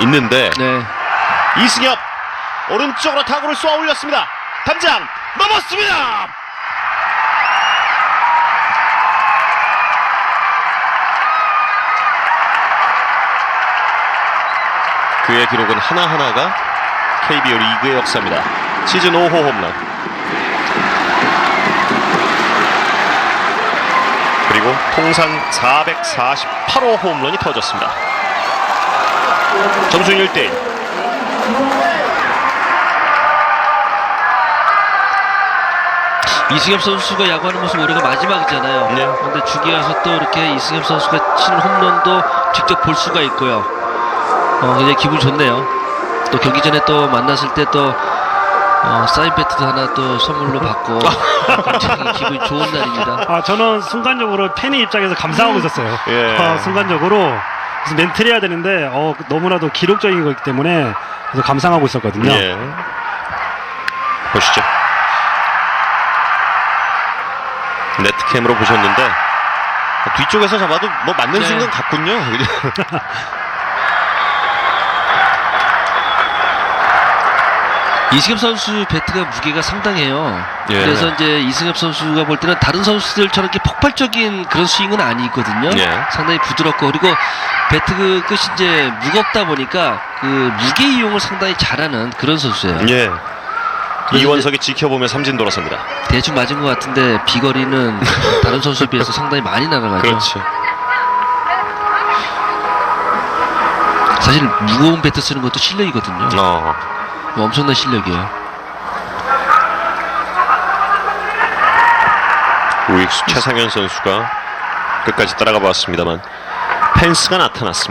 있는데 네. 이승엽 오른쪽으로 타구를 쏘아 올렸습니다. 담장 넘었습니다. 그의 기록은 하나하나가 KBO 리그의 역사입니다. 시즌 5호 홈런. 그리고 통산 448호 홈런이 터졌습니다. 점수는 1대1. 이승엽 선수가 야구하는 모습 올해가 마지막이잖아요. 네. 그런데 주기 와서 또 이렇게 이승엽 선수가 치는 홈런도 직접 볼 수가 있고요. 어, 굉장히 기분 좋네요. 또 경기 전에 또 만났을 때또 어, 사인 배트도 하나 또 선물로 받고 굉장히 기분이 좋은 날입니다. 아, 저는 순간적으로 팬의 입장에서 감상하고 있었어요. 예. 아, 순간적으로 그래서 멘트를 해야 되는데 어, 너무나도 기록적인 거기 때문에 그래서 감상하고 있었거든요. 예. 보시죠. 네트캠으로 보셨는데 뒤쪽에서 잡아도 뭐 맞는 네. 순간 같군요. 이승엽 선수 배트가 무게가 상당해요. 예. 그래서 이제 이승엽 선수가 볼 때는 다른 선수들처럼 이렇게 폭발적인 그런 스윙은 아니거든요. 예. 상당히 부드럽고 그리고 배트 그 끝이 이제 무겁다 보니까 그 무게 이용을 상당히 잘하는 그런 선수예요. 예. 이원석이 지켜보며 삼진 돌아섭니다. 대충 맞은 것 같은데 비거리는 다른 선수에 비해서 상당히 많이 날아가죠. 그렇죠. 사실 무거운 배트 쓰는 것도 실력이거든요. 어. 엄청난 실력이에요. 우익수 최상현 선수가 끝까지 따라가 봤습니다만 펜스가 나타났습니다.